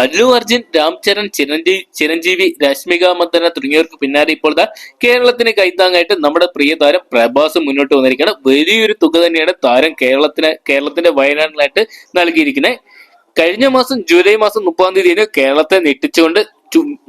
അല്ലു അർജുൻ രാം ചരൺ ചിരഞ്ജീവി ചിരഞ്ജീവി രശ്മിക മന്ദന തുടങ്ങിയവർക്ക് പിന്നാലെ ഇപ്പോൾ കേരളത്തിന് കൈത്താങ്ങായിട്ട് നമ്മുടെ പ്രിയ താരം പ്രഭാസ് മുന്നോട്ട് വന്നിരിക്കുകയാണ്. വലിയൊരു തുക തന്നെയാണ് താരം കേരളത്തിന് കേരളത്തിന്റെ വയനാട്ടിലായിട്ട് നൽകിയിരിക്കുന്നത്. കഴിഞ്ഞ മാസം ജൂലൈ മാസം മുപ്പതാം തീയതിയാണ് കേരളത്തെ ഞെട്ടിച്ചുകൊണ്ട്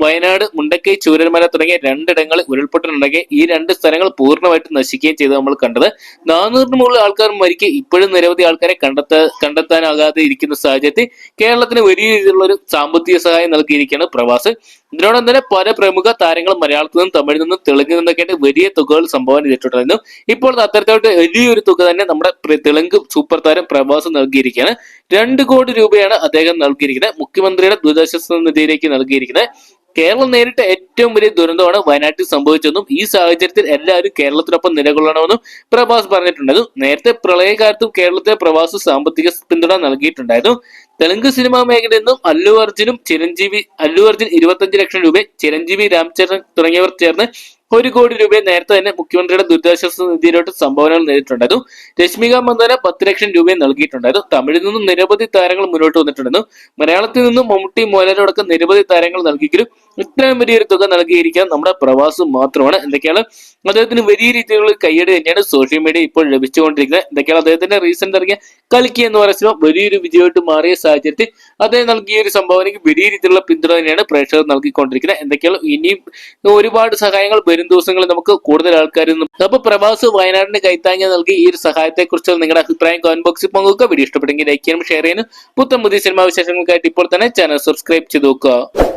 വയനാട് മുണ്ടക്കൈ ചൂരൽമല തുടങ്ങിയ രണ്ടിടങ്ങൾ ഉരുൾപൊട്ടലുണ്ടാക്കി ഈ രണ്ട് സ്ഥലങ്ങൾ പൂർണമായിട്ട് നശിക്കുകയും ചെയ്ത് നമ്മൾ കണ്ടത്. നാനൂറിന് മുകളിൽ ആൾക്കാർ മരിക്കുക ഇപ്പോഴും നിരവധി ആൾക്കാരെ കണ്ടെത്താ കണ്ടെത്താനാകാതെ ഇരിക്കുന്ന സാഹചര്യത്തിൽ കേരളത്തിന് വലിയ രീതിയിലുള്ള ഒരു സാമ്പത്തിക സഹായം നൽകിയിരിക്കുകയാണ് പ്രവാസ് ഇതിനോടൊപ്പം തന്നെ പല പ്രമുഖ താരങ്ങളും മലയാളത്തിൽ നിന്നും തമിഴിൽ നിന്നും തെലുങ്കിൽ നിന്നൊക്കെ വലിയ തുകകൾ സംഭാവന ചെയ്തിട്ടുണ്ടായിരുന്നു. ഇപ്പോൾ അത്തരത്തിലോട്ട് വലിയൊരു തുക തന്നെ നമ്മുടെ തെലുങ്ക് സൂപ്പർ താരം പ്രവാസ് നൽകിയിരിക്കുകയാണ്. രണ്ട് കോടി രൂപയാണ് അദ്ദേഹം നൽകിയിരിക്കുന്നത്. മുഖ്യമന്ത്രിയുടെ ദുരിതാശ്വാസ നിധിയിലേക്ക് നൽകിയിരിക്കുന്നത്. കേരളം നേരിട്ട ഏറ്റവും വലിയ ദുരന്തമാണ് വയനാട്ടിൽ സംഭവിച്ചതെന്നും ഈ സാഹചര്യത്തിൽ എല്ലാവരും കേരളത്തിനൊപ്പം നിലകൊള്ളണമെന്നും പ്രഭാസ് പറഞ്ഞിട്ടുണ്ടായിരുന്നു. നേരത്തെ പ്രളയകാലത്തും കേരളത്തിലെ പ്രവാസ സാമ്പത്തിക പിന്തുണ നൽകിയിട്ടുണ്ടായിരുന്നു. തെലുങ്ക് സിനിമാ മേഖലയിൽ നിന്നും അല്ലു അർജുനും ചിരഞ്ജീവി അല്ലു അർജുൻ ഇരുപത്തഞ്ച് ലക്ഷം രൂപ ചിരഞ്ജീവി രാംചരൺ തുടങ്ങിയവർ ചേർന്ന് ഒരു കോടി രൂപ നേരത്തെ തന്നെ മുഖ്യമന്ത്രിയുടെ ദുരിതാശ്വാസ നിധിയിലോട്ട് സംഭാവനകൾ നേരിട്ടുണ്ടായിരുന്നു. രശ്മിക മന്ദന പത്ത് ലക്ഷം രൂപ നൽകിയിട്ടുണ്ടായിരുന്നു. തമിഴിൽ നിന്നും നിരവധി താരങ്ങൾ മുന്നോട്ട് വന്നിട്ടുണ്ടായിരുന്നു. മലയാളത്തിൽ നിന്നും മമ്മൂട്ടി മോഹൻലാലടക്കം നിരവധി താരങ്ങൾ നൽകിയെങ്കിലും ഇത്രയും വലിയൊരു തുക നൽകിയിരിക്കാൻ നമ്മുടെ പ്രവാസം മാത്രമാണ്. എന്തൊക്കെയാണ്? അദ്ദേഹത്തിന് വലിയ രീതിയിലുള്ള കയ്യടി തന്നെയാണ് സോഷ്യൽ മീഡിയ ഇപ്പോൾ ലഭിച്ചുകൊണ്ടിരിക്കുന്നത്. എന്തൊക്കെയാണ്? അദ്ദേഹത്തിന്റെ റീസെന്റ് ഇറങ്ങിയ കളിക്കുക എന്ന് സിനിമ വലിയൊരു വിജയമായിട്ട് മാറിയ സാഹചര്യത്തിൽ അദ്ദേഹം നൽകിയ ഒരു സംഭാവനയ്ക്ക് വലിയ രീതിയിലുള്ള പിന്തുണ തന്നെയാണ് പ്രേക്ഷകർ നൽകിക്കൊണ്ടിരിക്കുന്നത്. എന്തൊക്കെയാണ്? ഇനിയും ഒരുപാട് സഹായങ്ങൾ വരും ദിവസങ്ങളിൽ നമുക്ക് കൂടുതൽ ആൾക്കാരിൽ നിന്നും. അപ്പൊ പ്രവാസ് വയനാടിന് കൈത്താങ്ങി നൽകി ഈ ഒരു സഹായത്തെ കുറിച്ച് നിങ്ങളുടെ അഭിപ്രായം കമന്റ് ബോക്സിൽ പങ്കുവെക്കുക. വീഡിയോ ഇഷ്ടപ്പെട്ടെങ്കിൽ ലൈക്ക് ചെയ്യാനും ഷെയർ ചെയ്യാനും. പുത്തൻ പുതിയ സിനിമാ വിശേഷങ്ങൾക്കായിട്ട് ഇപ്പോൾ തന്നെ ചാനൽ സബ്സ്ക്രൈബ് ചെയ്ത് നോക്കുക.